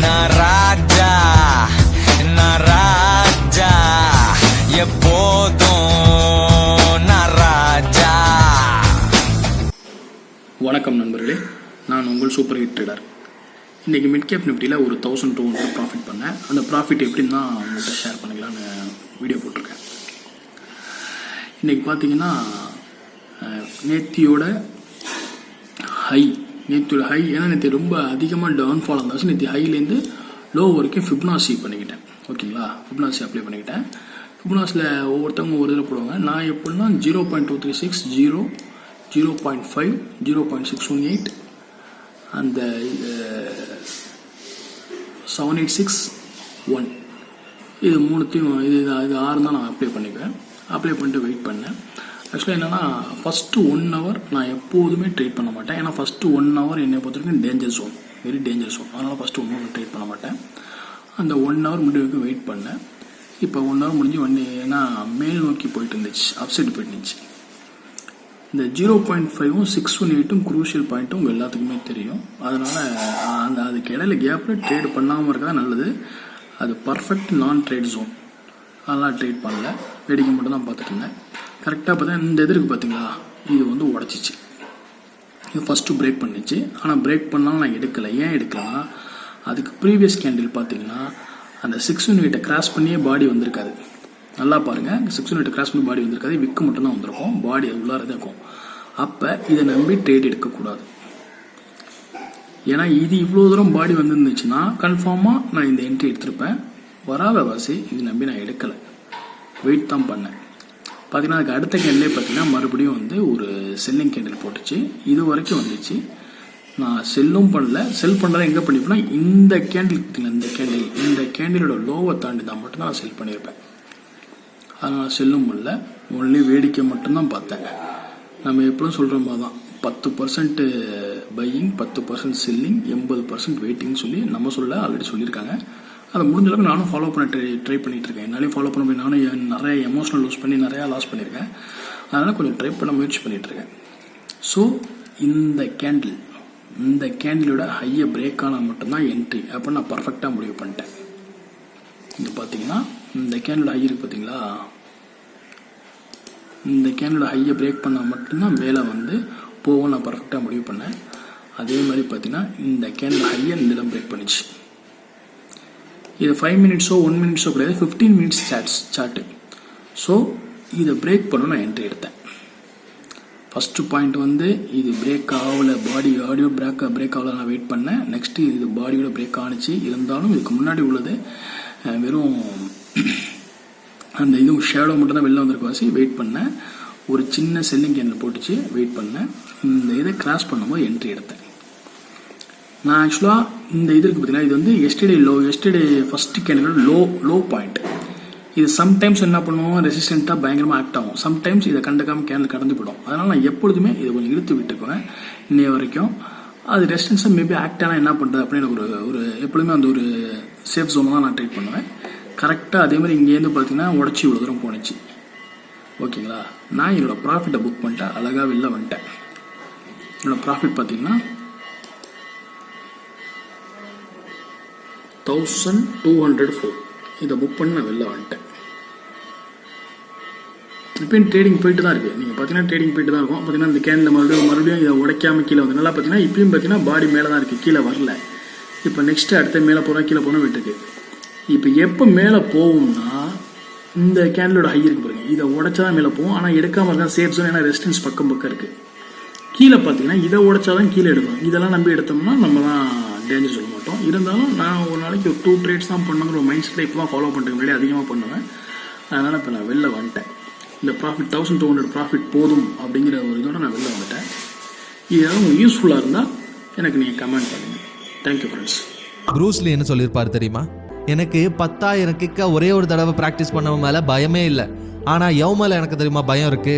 நான் ராஜா நான் ராஜா எப்போதும் நான் ராஜா வணக்கம் நண்பர்களே நான் உங்கள் சூப்பர் ஹிட் ட்ரேடர் இன்றைக்கி மிட் கேப் நிஃப்டியில் ஒரு தௌசண்ட் டூ ஹண்ட்ரட் ப்ராஃபிட் பண்ணேன். அந்த ப்ராஃபிட் எப்படின்னு தான் உங்கள்கிட்ட ஷேர் பண்ணிக்கலான்னு வீடியோ போட்டிருக்கேன் இன்றைக்கி பார்த்தீங்கன்னா நேத்தியோட ஹை நேற்று ஹை ஏன்னா நேற்று ரொம்ப அதிகமாக டவுன்ஃபால் இருந்தாச்சு நேற்று ஹைலேருந்து லோ வரைக்கும் ஃபிப்னாசி பண்ணிக்கிட்டேன். ஓகேங்களா? ஃபிப்னாசி அப்ளை பண்ணிக்கிட்டேன். ஃபிப்னாஸில் ஒவ்வொருத்தவங்க ஒரு இதில் போடுவாங்க. நான் எப்படின்னா zero point two three six zero zero point five zero point six one eight அந்த செவன் எயிட் சிக்ஸ் ஒன் இது மூணுத்தையும் இது- இது ஆறு தான் நான் அப்ளை பண்ணிக்குவேன். அப்ளை பண்ணிட்டு வெயிட் பண்ணேன். ஆக்சுவலாக என்னென்னா ஃபஸ்ட்டு ஒன் ஹவர் நான் எப்போதுமே ட்ரீட் பண்ண மாட்டேன். ஏன்னா ஃபஸ்ட்டு ஒன் ஹவர் என்னை பொறுத்த வரைக்கும் danger zone very danger zone அதனால் ஃபஸ்ட்டு ஒன் ஹவர் ட்ரீட் பண்ண மாட்டேன். அந்த ஒன் ஹவர் முடிய வரைக்கும் வெயிட் பண்ணேன். இப்போ ஒன் ஹவர் முடிஞ்சு ஒன்று ஏன்னா மேல் நோக்கி போயிட்டு இருந்துச்சு அப்சைட் போயிட்டு இருந்துச்சு இந்த ஜீரோ பாயிண்ட் ஃபைவும் சிக்ஸ் ஒன் எயிட்டும் குரூஷியல் பாயிண்ட்டும் உங்கள் எல்லாத்துக்குமே தெரியும். அதனால் அந்த அதுக்கு இடையில கேப்பில் ட்ரேட் பண்ணாமல் இருக்கா நல்லது. அது பர்ஃபெக்ட் நான் ட்ரேட் ஜோன் அதெல்லாம் ட்ரேட் பண்ணல. வேடிக்கை மட்டும் தான் பார்த்துட்டு இருந்தேன். கரெக்டாக பார்த்தா இந்த எதிர்க்கு பார்த்தீங்களா இது வந்து உடச்சிச்சு. இது ஃபஸ்ட்டு பிரேக் பண்ணிச்சு. ஆனால் பிரேக் பண்ணாலும் நான் எடுக்கலை. ஏன் எடுக்கலாம் அதுக்கு ப்ரீவியஸ் கேண்டில் பார்த்தீங்கன்னா அந்த சிக்ஸ் யூனிட்டை கிராஸ் பண்ணியே பாடி வந்திருக்காது. நல்லா பாருங்கள் சிக்ஸ் யூனிட்டை கிராஸ் பண்ணி பாடி வந்திருக்காது. விக்கு மட்டும் தான் வந்திருக்கும். பாடி அது உள்ளார தான் இருக்கும். அப்போ இதை நம்பி ட்ரேட் எடுக்கக்கூடாது. ஏன்னா இது இவ்வளோ தூரம் பாடி வந்துருந்துச்சுன்னா கன்ஃபார்மாக நான் இந்த என்ட்ரி எடுத்திருப்பேன். வராத வாசி இது நம்பி நான் எடுக்கலை. வெயிட் தான் பண்ணேன். பார்த்தீங்கன்னா அதுக்கு அடுத்த கேண்டிலே பார்த்தீங்கன்னா மறுபடியும் வந்து ஒரு செல்லிங் கேண்டில் போட்டுச்சு. இது வரைக்கும் வந்துச்சு. நான் செல்லும் பண்ணல. செல் பண்ணுறதை எங்கே பண்ணிப்பேன்னா இந்த கேண்டில் இந்த கேண்டில் இந்த கேண்டிலோட லோவை தாண்டி தான் மட்டும்தான் நான் செல் பண்ணியிருப்பேன். அதனால் செல்லும் பண்ணல. ஒன்லி வேடிக்கை மட்டும்தான் பார்த்தேன் நம்ம எப்பவும் சொல்கிற மாதிரி தான் பத்து பர்சன்ட் பையிங் பத்து பர்சன்ட் செல்லிங் எண்பது பர்சன்ட் வெயிட்டிங் சொல்லி நம்ம சொல்ல ஆல்ரெடி சொல்லியிருக்காங்க. அதை முடிஞ்ச அளவுக்கு நானும் ஃபாலோ பண்ண ட்ரை ட்ரை பண்ணிட்டு இருக்கேன் என்னாலையும் ஃபாலோ பண்ண முடியும் நானும் நிறைய எமோஷனல் லூஸ் பண்ணி நிறையா லாஸ் பண்ணியிருக்கேன். அதனால் கொஞ்சம் ட்ரை பண்ண முயற்சி பண்ணிகிட்ருக்கேன் இருக்கேன் ஸோ இந்த கேண்டில் இந்த கேண்டிலோட ஹையை பிரேக் ஆனால் மட்டும்தான் என்ட்ரி அப்போ நான் பர்ஃபெக்டாக முடிவு பண்ணிட்டேன். இது பார்த்தீங்கன்னா இந்த கேண்டிலோட ஹை இருக்கு பார்த்தீங்களா இந்த கேண்டிலோட ஹையை பிரேக் பண்ணால் மட்டும்தான் மேலே வந்து போகும் நான் பர்ஃபெக்டாக முடிவு பண்ணேன். அதே மாதிரி பார்த்தீங்கன்னா இந்த கேண்டில் ஹையை இந்த இடம் பிரேக் பண்ணிச்சு. இது ஃபைவ் மினிட்ஸோ ஒன் மினிட்ஸோ கிடையாது fifteen minutes charts chart so இதை பிரேக் பண்ண நான் என்ட்ரி எடுத்தேன். ஃபஸ்ட்டு பாயிண்ட் வந்து இது பிரேக் ஆகல பாடி ஆடியோ பிரேக் பிரேக் ஆகல நான் வெயிட் பண்ணேன். நெக்ஸ்ட்டு இது பாடியோட பிரேக் ஆணுச்சு இருந்தாலும் இதுக்கு முன்னாடி உள்ளது வெறும் அந்த இதுவும் ஷேடோ மட்டும் தான் வெளில வந்திருக்க வாசி. வெயிட் பண்ணேன். ஒரு சின்ன செல்லிங் கேனில் போட்டுச்சு. வெயிட் பண்ணேன். இந்த இதை கிராஸ் பண்ணும்போது என்ட்ரி எடுத்தேன். நான் ஆக்சுவலாக இந்த இது இருக்குது பார்த்தீங்கன்னா இது வந்து எஸ்டர்டே லோ எஸ்டர்டே ஃபஸ்ட்டு கேண்டிலோட லோ லோ பாயிண்ட் இது சம்டைம்ஸ் என்ன பண்ணுவோம் ரெசிஸ்டண்ட்டாக பயங்கரமாக ஆக்ட் ஆகும். சம்டைம்ஸ் இதை கண்டுக்காமல் கேண்டில் கடந்து போயிடும். அதனால் நான் எப்பொழுதுமே இதை கொஞ்சம் இழுத்து விட்டுக்குவேன். இன்னைய வரைக்கும். அது ரெசிஸ்டன்ஸை மேபி ஆக்ட் ஆனால் என்ன பண்ணுறது அப்படின்னு எனக்கு ஒரு ஒரு எப்பொழுதுமே அந்த ஒரு சேஃப் ஜோனை தான் நான் ட்ரீட் பண்ணுவேன். கரெக்டாக அதே மாதிரி இங்கேருந்து பார்த்தீங்கன்னா உடச்சி இவ்வளோ தூரம் போணுச்சு. ஓகேங்களா? நான் என்னோடய ப்ராஃபிட்டை புக் பண்ணிட்டேன். அழகாக வெளில வந்துட்டேன். என்னோடய ப்ராஃபிட் பார்த்தீங்கன்னா தௌசண்ட் டூ ஹண்ட்ரட் ஃபோர் இதை புக் பண்ணி நான் வெளில வந்துட்டேன். இப்போயும் ட்ரேடிங் போயிட்டு தான் இருக்குது நீங்கள் பார்த்தீங்கன்னா ட்ரேடிங் போயிட்டு தான் இருக்கும். பார்த்தீங்கன்னா இந்த கேனில் மறுபடியும் மறுபடியும் இதை உடைக்காம கீழே வந்து நல்லா பார்த்தீங்கன்னா இப்பயும் பார்த்தீங்கன்னா பாடி மேலே தான் இருக்குது கீழே வரல. இப்போ நெக்ஸ்ட்டு அடுத்த மேலே போகிறோம் கீழே போனால் விட்டுருக்கு. இப்போ எப்போ மேலே போகும்னா இந்த கேண்டிலோட ஹை இருக்கு பாருங்க. இதை உடைச்சா தான் மேலே போகும். ஆனால் எடுக்காமல் இருக்கா சேஃப் ஜோன் ஏன்னா ரெசிடென்ஸ் பக்கம் பக்கம் இருக்குது கீழே பார்த்தீங்கன்னா இதை உடைச்சாதான் கீழே எடுக்கும் இதெல்லாம் நம்பி எடுத்தோம்னா நம்ம தான் டேஞ்சர் சொல்ல மாட்டோம். இருந்தாலும் நான் ஒரு நாளைக்கு ஒரு டூ ட்ரேட்ஸ் தான் பண்ணுங்கிற ஒரு மைண்ட் செட்டில் இப்போ தான் ஃபாலோ பண்ணுறதுக்கு முன்னாடி அதிகமாக பண்ணுவேன். அதனால் இப்போ நான் வெளில வந்துட்டேன். இந்த profit thousand two hundred profit போதும் அப்படிங்கிற ஒரு இதோட நான் வெளில வந்துட்டேன். இது ஏதாவது உங்களுக்கு யூஸ்ஃபுல்லாக இருந்தால் எனக்கு நீங்கள் கமெண்ட் பண்ணுங்கள் தேங்க்யூ ஃப்ரெண்ட்ஸ் ப்ரூஸ்லி என்ன சொல்லியிருப்பார் தெரியுமா? எனக்கு பத்தாயிரம் கிக்க ஒரே ஒரு தடவை ப்ராக்டிஸ் பண்ணவன் மேலே பயமே இல்லை. ஆனால் எவ் மேலே எனக்கு தெரியுமா பயம் இருக்கு?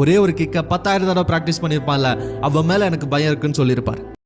ஒரே ஒரு கிக்க பத்தாயிரம் தடவை ப்ராக்டிஸ் பண்ணியிருப்பான்ல அவன் மேலே எனக்கு பயம் இருக்குன்னு சொல்லியிருப்பார்.